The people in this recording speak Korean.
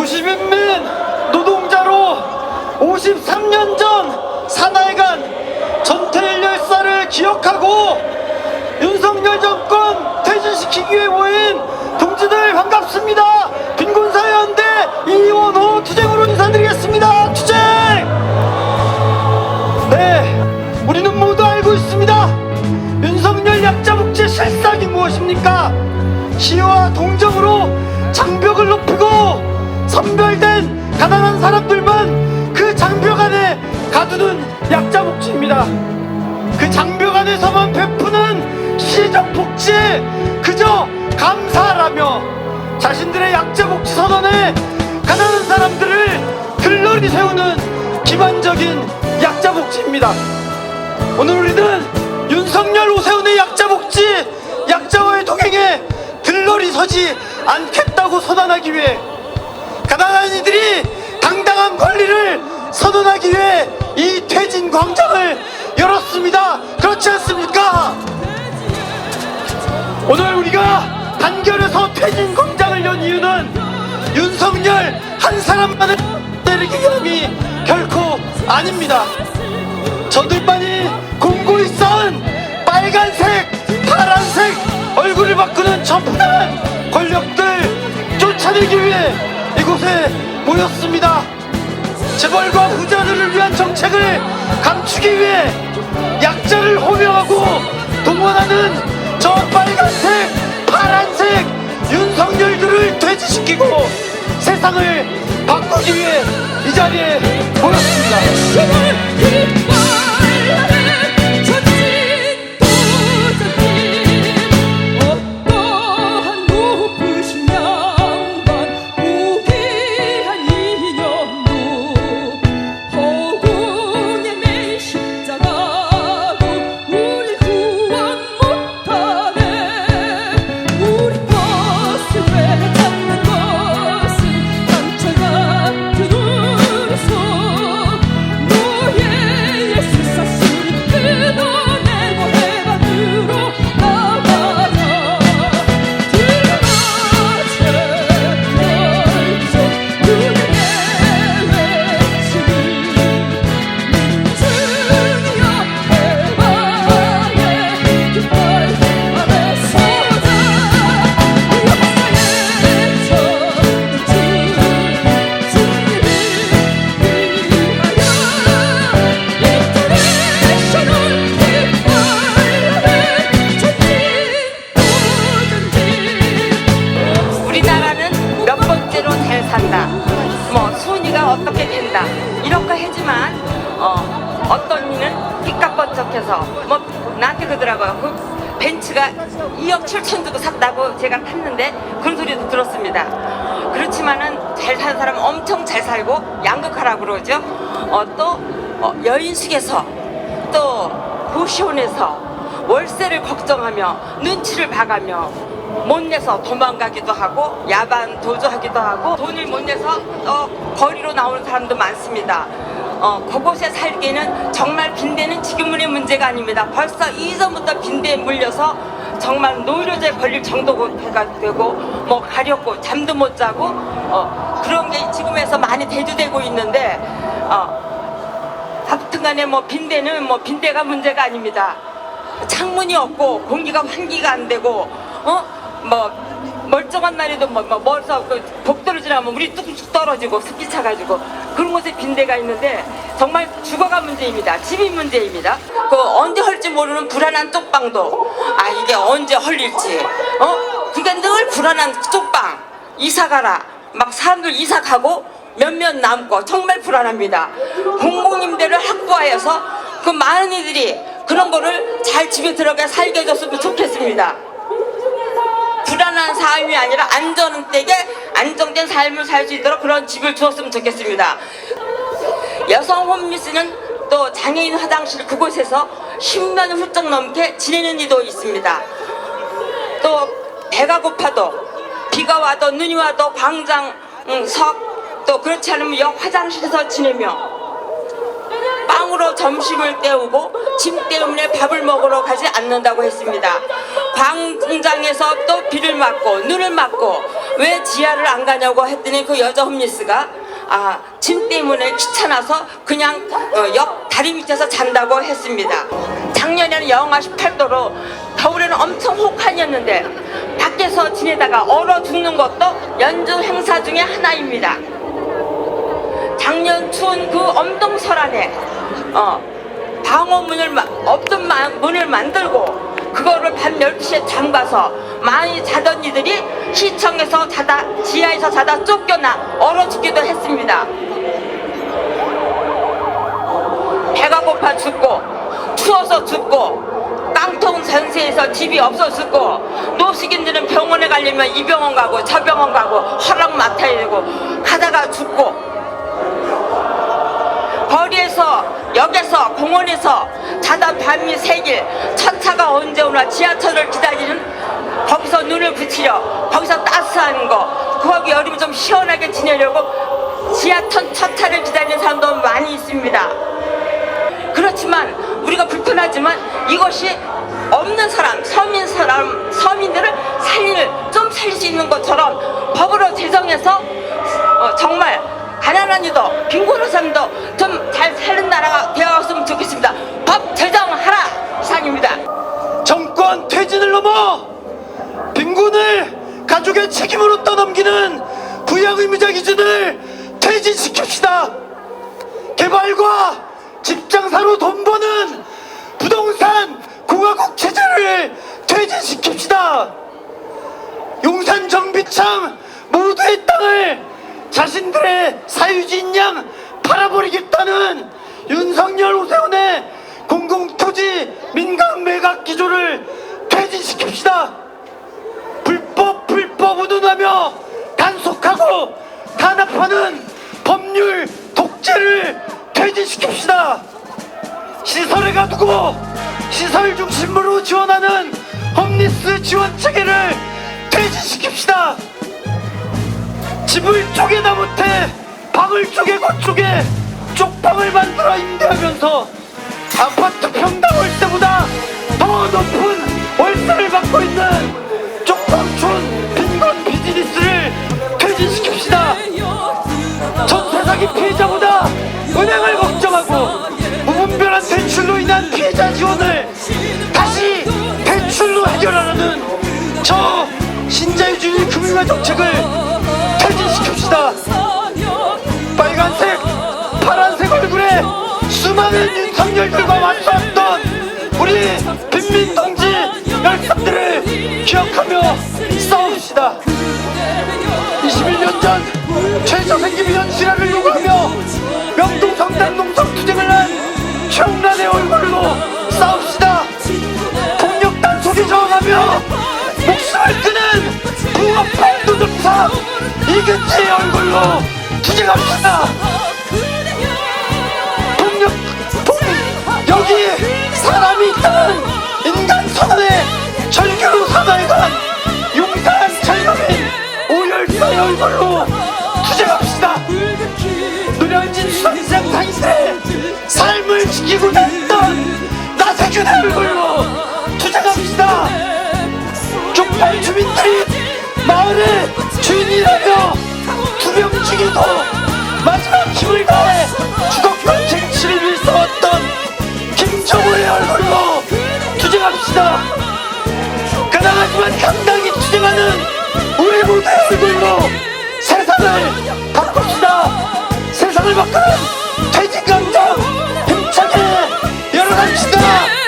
도시빈민 노동자로 53년 전 사나이간 전태일 열사를 기억하고 윤석열 정권 퇴진시키기 위해 모인 동지들 반갑습니다. 빈곤사회연대 이원호 투쟁으로 인사드리겠습니다. 투쟁! 네, 우리는 모두 알고 있습니다. 윤석열 약자복지 실상이 무엇입니까? 시와 동정으로 장벽을 높이고 가난한 사람들만 그 장벽 안에 가두는 약자 복지입니다. 그 장벽 안에서만 베푸는 시적 복지 그저 감사라며 자신들의 약자 복지 선언에 가난한 사람들을 들러리 세우는 기만적인 약자 복지입니다. 오늘 우리는 윤석열 오세훈의 약자 복지 약자와의 동행에 들러리 서지 않겠다고 선언하기 위해 가난한 이들이 당당한 권리를 선언하기 위해 이 퇴진 광장을 열었습니다. 그렇지 않습니까? 오늘 우리가 단결해서 퇴진 광장을 연 이유는 윤석열 한 사람만을 때리기 위함이 결코 아닙니다. 저들만이 공고히 쌓은 빨간색, 파란색 얼굴을 바꾸는 천푸한 권력들 쫓아내기 위해 이 곳에 모였습니다. 재벌과 부자들을 위한 정책을 감추기 위해 약자를 호명하고 동원하는 저 빨간색, 파란색 윤석열들을 퇴치시키고 세상을 바꾸기 위해 이 자리에 모였습니다. 2억 7천 주고 샀다고 제가 탔는데 그런 소리도 들었습니다. 그렇지만은 잘 사는 사람은 엄청 잘 살고 양극화라고 그러죠. 어, 또 어, 여인숙에서 또 고시원에서 월세를 걱정하며 눈치를 봐가며 못 내서 도망가기도 하고 야반 도주하기도 하고 돈을 못 내서 또 거리로 나오는 사람도 많습니다. 어, 그곳에 살기에는 정말 빈대는 지금의 문제가 아닙니다. 벌써 이전부터 빈대에 물려서 정말 노이로제 걸릴 정도가 되고 뭐 가렵고 잠도 못 자고 어, 그런 게 지금에서 많이 대두되고 있는데 어, 하여튼간에 뭐 빈대는 뭐 빈대가 문제가 아닙니다. 창문이 없고 공기가 환기가 안 되고 어뭐 멀쩡한 날에도 뭐, 뭐 멀서 그 복도를 지나면 물이 뚝뚝 떨어지고 습기 차가지고 그런 곳에 빈대가 있는데 정말 주거가 문제입니다. 집이 문제입니다. 그 언제 헐지 모르는 불안한 쪽방도 아 이게 언제 헐릴지 어 그러니까 늘 불안한 쪽방 이사 가라 막 사람들 이사 가고 몇몇 남고 정말 불안합니다. 공공임대를 확보하여서 그 많은 이들이 그런 거를 잘 집에 들어가 살게 해줬으면 좋겠습니다. 불안한 삶이 아니라 안전되게 안정된 삶을 살 수 있도록 그런 집을 주었으면 좋겠습니다. 여성 홈리스는 또 장애인 화장실 그곳에서 10년 훌쩍 넘게 지내는 이도 있습니다. 또 배가 고파도 비가 와도 눈이 와도 광장 음, 석또 그렇지 않으면 역 화장실에서 지내며 빵으로 점심을 때우고 짐 때문에 밥을 먹으러 가지 않는다고 했습니다. 광장에서 또 비를 맞고 눈을 맞고 왜 지하를 안 가냐고 했더니 그 여자 홈리스가 아, 짐 때문에 귀찮아서 그냥 어, 옆 다리 밑에서 잔다고 했습니다. 작년에는 영하 18도로 겨울에는 엄청 혹한이었는데 밖에서 지내다가 얼어 죽는 것도 연중 행사 중에 하나입니다. 작년 추운 그 엄동설 안에 어, 방어문을 마- 없던 마- 문을 만들고 그거를 밤 12시에 잠가서 많이 자던 이들이 시청에서 자다 지하에서 자다 쫓겨나 얼어 죽기도 했습니다. 배가 고파 죽고 추워서 죽고 깡통 집이 없어 죽고 노숙인들은 병원에 가려면 이 병원 가고 저 병원 가고 허락 맡아야 되고 가다가 죽고. 거리에서 역에서 공원에서 자다 밤이 새길 첫 차가 언제 오나 지하철을 기다리는 거기서 눈을 붙이려 거기서 따스한 거 거기 여름 좀 시원하게 지내려고 지하철 첫 차를 기다리는 사람도 많이 있습니다. 그렇지만 우리가 불편하지만 이것이 없는 사람 서민 사람 서민들을 살릴 좀 살릴 수 있는 것처럼 법으로 제정해서 어, 정말 가난한 이도 빈곤한 사람도 좀 잘 사는 나라가 되었으면 좋겠습니다. 법 제정하라 이상입니다. 정권 퇴진을 넘어 빈곤을 가족의 책임으로 떠넘기는 부양의무자 기준을 퇴진시킵시다. 개발과 직장사로 돈 버는 부동산 공화국 체제를 퇴진시킵시다. 용산 정비창 모두의 땅을 자신들의 사유지인 양 팔아버리겠다는 윤석열 오세훈의 공공토지 민간 매각 기조를 퇴진시킵시다. 불법 불법 운운하며 단속하고 탄압하는 법률 독재를 퇴진시킵시다. 시설에 가두고 시설 중심으로 지원하는 홈리스 지원 체계를 퇴진시킵시다. 집을 쪼개다 못해 방을 쪼개고 쪼개 쪽방을 만들어 임대하면서 아파트 평당 월세보다 더 높은 월세를 받고 있는 쪽방촌 빈곤 비즈니스를 퇴진시킵시다. 전세 사기 피해자보다 저 신자유주의 금융화 정책을 퇴진시킵시다. 빨간색, 파란색 얼굴에 수많은 윤석열들과 맞서왔던 우리 빈민 동지 열사들을 기억하며 싸웁시다. 21년 전 최저 생기비현 실화를 요구하며 명동 성당 농성 끊은 부업한 노동사 이근지의 얼굴로 투쟁합시다. 폭력, 폭 여기 사람이 있다는 인간 선언의 주민들이 마을의 주인이라며 두 명 중에도 마지막 힘을 다해 주거권 쟁취를 위해서 왔던 김정우의 얼굴로 투쟁합시다. 가난하지만 당당히 투쟁하는 우리 모두의 얼굴로 세상을 바꿉시다. 세상을 바꾸는 퇴직감정 힘차게 열어갑시다.